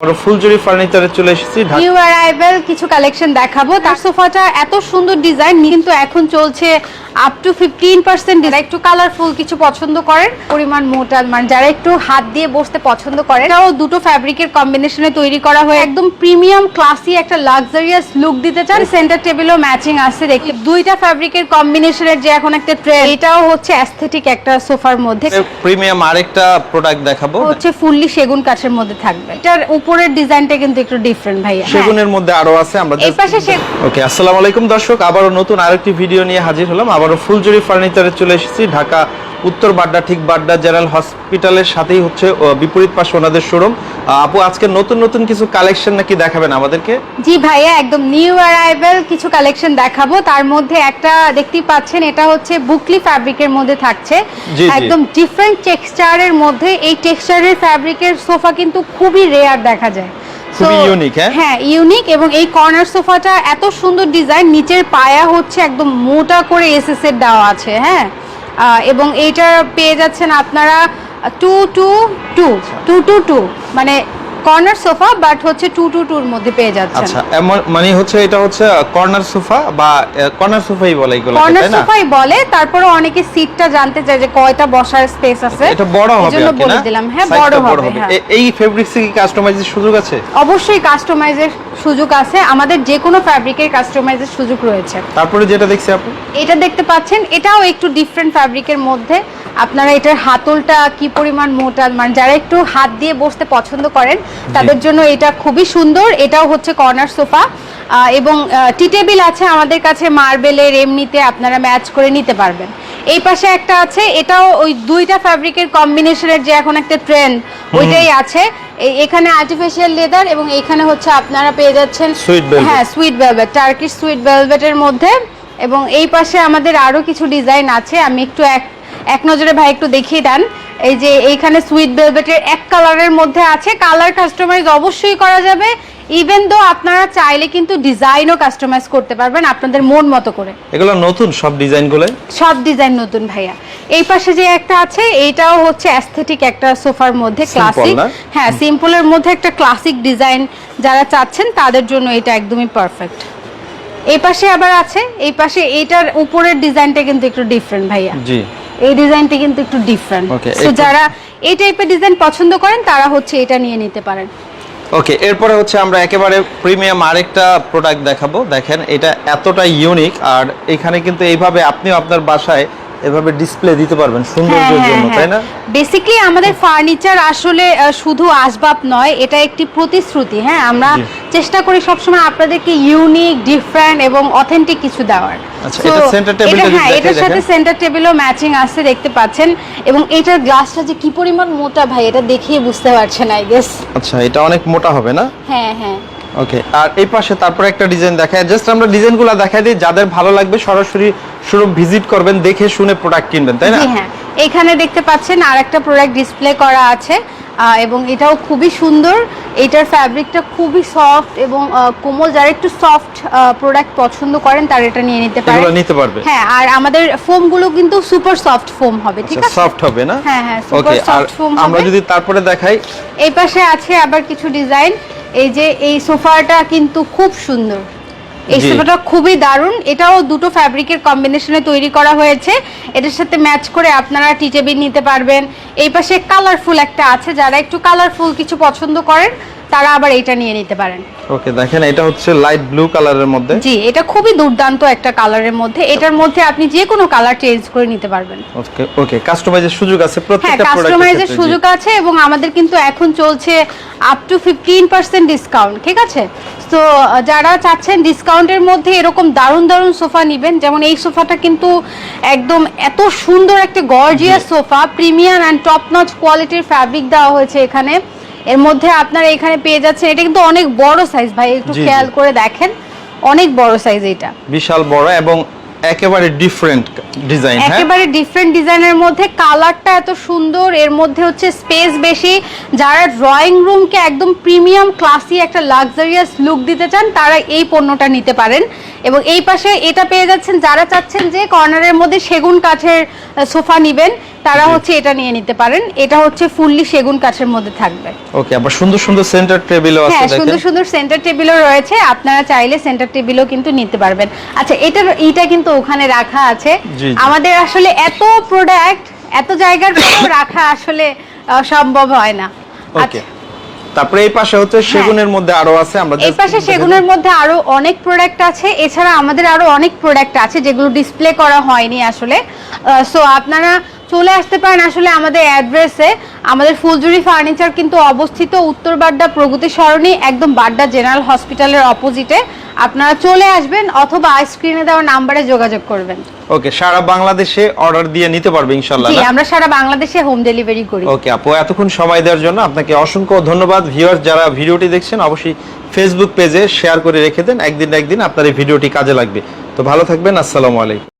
আমরা ফুলজুরি ফার্নিচারে চলে এসেছি কিছু কালেকশন দেখাবো। তার সোফাটা এত সুন্দর ডিজাইন কিন্তু এখন চলছে আপ টু ফিফটিন পার্সেন্ট একটু কালারফুল কিছু পছন্দ করেন পরিমাণ মোটা মানে যারা একটু হাত দিয়ে বসতে পছন্দ করেন এটাও দুটো ফ্যাব্রিকের কম্বিনেশনে তৈরি করা হয় একদম প্রিমিয়াম ক্লাসি একটা লাক্সারিয়াস লুক দিতে চান। সেন্টার টেবিলও ম্যাচিং আছে দেখি দুইটা ফ্যাব্রিকের কম্বিনেশনের যে এখন একটা ট্রেন্ড এটাও হচ্ছে অ্যাস্থেটিক একটা সোফার মধ্যে। প্রিমিয়াম আরেকটা প্রোডাক্ট দেখাবো। হচ্ছে ফুললি সেগুন কাঠের মধ্যে থাকবে। এটার উপরের ডিজাইনটা কিন্তু একটু ডিফারেন্ট ভাইয়া। হ্যাঁ। সেগুনের মধ্যে আরও আছে আমরা এই পাশে ওকে আসসালামু আলাইকুম দর্শক আবারও নতুন আরেকটি ভিডিও নিয়ে হাজির হলাম। আবারও ফুলজুরি ফার্নিচারে চলে এসেছি। ঢাকা উত্তর বাড্ডা ঠিক বাড্ডা জেনারেল হসপিটালের সাথেই হচ্ছে বিপরীত পাশে ওনাদের শোরুম। আপু আজকে নতুন নতুন কিছু কালেকশন নাকি দেখাবেন আমাদেরকে? জি ভাইয়া একদম নিউ অ্যারাইভেল কিছু কালেকশন দেখাবো। তার মধ্যে একটা দেখতেই পাচ্ছেন এটা হচ্ছে বুকলি ফ্যাব্রিকের মধ্যে থাকছে। একদম ডিফারেন্ট টেক্সচারের মধ্যে এই টেক্সচারের ফ্যাব্রিকের সোফা কিন্তু খুবই রেয়ার দেখা যায়। খুবই হ্যাঁ? হ্যাঁ ইউনিক এবং এই কর্নার সোফাটা এত সুন্দর ডিজাইন নিচের পায়া হচ্ছে একদম মোটা করে এসএস এর দেওয়া আছে হ্যাঁ আহ, এবং এইটা পেয়ে যাচ্ছেন আপনারা two two two two two two মানে কর্নার সোফা বাট হচ্ছে টু টু টুর মধ্যে পেয়ে যাচ্ছেন। আচ্ছা মানে হচ্ছে এটা হচ্ছে কর্নার সোফা বা কর্নার সোফাই বলে এগুলো কর্নার তাই না? সোফাই বলে তারপরে অনেকে সিটটা জানতে চায় যে কয়টা বসার স্পেস আছে। এটা বড় হবে এজন্য বলে দিলাম। হ্যাঁ বড় হবে হ্যাঁ। এই ফেব্রিক্স কি কাস্টমাইজের সুযোগ আছে? অবশ্যই কাস্টমাইজের সুযোগ আছে। আমাদের যে কোনো ফ্যাব্রিকের কাস্টমাইজের সুযোগ রয়েছে। তারপরে যেটা দেখছি আপু? এটা দেখতে পাচ্ছেন এটাও একটু ডিফারেন্ট ফ্যাব্রিকের মধ্যে। আপনারা এটার হাতলটা কি পরিমাণ মোটা? মানে যারা একটু হাত দিয়ে বসতে পছন্দ করেন তাদের জন্য এটা খুবই সুন্দর। এটাও হচ্ছে কর্নার সোফা। এবং টি টেবিল আছে আমাদের কাছে মার্বেলের এমনিতে আপনারা ম্যাচ করে নিতে পারবেন। এই পাশে একটা আছে এটাও ওই দুইটা ফ্যাব্রিকের কম্বিনেশনের যে এখন একটা ট্রেন্ড ওইটাই আছে। এখানে আর্টিফিশিয়াল লেদার এবং এখানে হচ্ছে আপনারা পেয়ে যাচ্ছেন হ্যাঁ সুইট ভেলভেট টার্কিশ সুইট ভেলভেটের মধ্যে। এবং এই পাশে আমাদের আরও কিছু ডিজাইন আছে। আমি একটু এক এক নজরে ভাই একটু দেখিয়ে দেন। এই যে এইখানে সুইট ভেলভেটের এক কালারের মধ্যে আছে। কালার কাস্টমাইজ অবশ্যই করা যাবে। ইভেন দো আপনারা চাইলে কিন্তু ডিজাইনও কাস্টমাইজ করতে পারবেন আপনাদের মন মতো করে। এগুলো নতুন সব ডিজাইনগুলো সব ডিজাইন নতুন ভাইয়া। এই পাশে যে একটা আছে এইটাও হচ্ছে অ্যাস্থেটিক একটা সোফার মধ্যে ক্লাসিক? হ্যাঁ সিম্পলের মধ্যে একটা ক্লাসিক ডিজাইন যারা চাচ্ছেন তাদের জন্য এটা একদমই পারফেক্ট এই পাশে আবার আছে। এই পাশে এইটার উপরের ডিজাইনটা কিন্তু একটু ডিফারেন্ট ভাইয়া। জি। এই ডিজাইনটা কিন্তু একটু ডিফারেন্ট ওকে তো যারা এই টাইপের ডিজাইন পছন্দ করেন তারা হচ্ছে এটা নিয়ে নিতে পারেন। ওকে এরপরে হচ্ছে আমরা একেবারে প্রিমিয়াম আরেকটা প্রোডাক্ট দেখাবো। দেখেন এটা এতটা ইউনিক আর এখানে কিন্তু এইভাবে আপনিও আপনার বাসায় এভাবে ডিসপ্লে দিতে পারবেন সৌন্দর্যের জন্য তাই না? বেসিক্যালি আমাদের ফার্নিচার আসলে শুধু আসবাব নয় এটা একটি প্রতিশ্রুতি হ্যাঁ? আমরা চেষ্টা করি সবসময় আপনাদেরকে ইউনিক ডিফারেন্ট এবং অথেন্টিক কিছু দেওয়ার। আচ্ছা, হ্যাঁ এটার সাথে দেখেন। সেন্টার টেবিলও ম্যাচিং আছে দেখতে পাচ্ছেন। এবং এটার গ্লাসটা যে কি পরিমাণ মোটা ভাই এটা দেখিয়ে বুঝতে পারছেন আই গেস আচ্ছা এটা অনেক মোটা হবে না? হ্যাঁ হ্যাঁ। ওকে আর এই পাশে তারপরে একটা ডিজাইন দেখায়। জাস্ট আমরা ডিজাইনগুলো দেখাই দিই যাদের ভালো লাগবে সরাসরি শোরুম ভিজিট করবেন দেখে শুনে প্রোডাক্ট কিনবেন তাই না? হ্যাঁ। এখানে দেখতে পাচ্ছেন আর একটা প্রোডাক্ট ডিসপ্লে করা আছে এবং এটাও খুবই সুন্দর। এটার ফ্যাব্রিকটা খুবই সফট এবং কোমল। যারা একটু সফট প্রোডাক্ট পছন্দ করেন তারা এটা নিয়ে নিতে নিতে পারবে। হ্যাঁ আর আমাদের ফোমগুলো কিন্তু সুপার সফট ফোম হবে ঠিক আছে? সফট হবে না? হ্যাঁ, হ্যাঁ, আর soft foam আমরা যদি তারপরে দেখাই। এই পাশে আছে আবার কিছু ডিজাইন এই যে এই সোফাটা কিন্তু খুব সুন্দর। এই। সোফাটা খুবই দারুণ। এটাও দুটো ফ্যাব্রিকের কম্বিনেশনে তৈরি করা হয়েছে। এটার সাথে ম্যাচ করে আপনারা টি টেবিল নিতে পারবেন। এই পাশে কালারফুল একটা আছে। যারা একটু কালারফুল কিছু পছন্দ করেন তারা আবার এটা নিয়ে নিতে পারেন। ওকে দেখেন এটা হচ্ছে লাইট ব্লু কালারের মধ্যে। জি এটা খুবই দুর্দান্ত একটা কালারের মধ্যে। এটার মধ্যে আপনি যে কোনো কালার চেঞ্জ করে নিতে পারবেন। ওকে ওকে কাস্টমাইজের সুযোগ আছে হ্যাঁ প্রত্যেকটা কাস্টমাইজের প্রোডাক্টের সুযোগ আছে এবং আমাদের কিন্তু এখন চলছে up to fifteen percent discount ঠিক আছে? তো যারা চাচ্ছেন ডিসকাউন্টের মধ্যে এরকম দারুণ দারুণ সোফা নেবেন যেমন এই সোফাটা কিন্তু একদম এত সুন্দর একটা gorgeous sofa premium and top notch কোয়ালিটির ফ্যাব্রিক দেওয়া হয়েছে এখানে। এর মধ্যে আপনারা এখানে পেয়ে যাচ্ছেন এটা কিন্তু অনেক বড় সাইজ ভাই একটু। খেয়াল করে দেখেন অনেক বড় সাইজ এটা বিশাল বড় এবং একেবারে ডিফারেন্ট ডিজাইন হ্যাঁ? একেবারে ডিফারেন্ট ডিজাইনের মধ্যে কালারটা এত সুন্দর, এর মধ্যে হচ্ছে স্পেস বেশি। যারা ড্রয়িং রুমকে একদম প্রিমিয়াম ক্লাসি একটা লাক্সারিয়াস লুক দিতে চান, তারা এই পণ্যটা নিতে পারেন। এবং এই পাশে এটা পেয়ে যাচ্ছেন যারা চাচ্ছেন যে কর্নারের মধ্যে সেগুন কাঠের সোফা নিবেন তারা হচ্ছে এটা নিয়ে নিতে পারেন। এটা হচ্ছে ফুললি সেগুন কাঠের মধ্যে থাকবে। ওকে আবার সুন্দর সুন্দর সেন্টার টেবিলও আছে হ্যাঁ দেখেন। সুন্দর সুন্দর সেন্টার টেবিলও রয়েছে। আপনারা চাইলে সেন্টার টেবিলও কিন্তু নিতে পারবেন। আচ্ছা এটা এইটা কিন্তু ওখানে রাখা আছে। আমাদের আসলে এত প্রোডাক্ট এত জায়গার রাখা আসলে সম্ভব হয় না। ওকে। আচ্ছা তারপরে এই পাশে হচ্ছে সেগুনের মধ্যে আরও আছে আমরা এই পাশে সেগুনের মধ্যে আরও অনেক প্রোডাক্ট আছে এছাড়া আমাদের আরও অনেক প্রোডাক্ট আছে যেগুলো ডিসপ্লে করা হয়নি আসলে। সো আপনারা চলে আসতে পারেন আসলে আমাদের অ্যাড্রেসে আমাদের ফুলজুরি ফার্নিচার কিন্তু অবস্থিত উত্তর বাড্ডা প্রগতি সরণি একদম বাড্ডা জেনারেল হসপিটালের অপোজিটে আপনারা চলে আসবেন অথবা স্ক্রিনে দেওয়া নাম্বারে যোগাযোগ করবেন। ওকে সারা বাংলাদেশে অর্ডার দিয়ে নিতে পারবে ইনশাআল্লাহ জি? আমরা সারা বাংলাদেশে হোম ডেলিভারি করি। ওকে আপু এতক্ষণ সময় দেওয়ার জন্য আপনাকে অসংখ্য ধন্যবাদ। ভিউয়ার্স যারা ভিডিওটি দেখছেন অবশ্যই ফেসবুক পেজে শেয়ার করে রেখে দেন। একদিন একদিন আপনার এই ভিডিওটি কাজে লাগবে। তো ভালো থাকবেন আসসালামু আলাইকুম।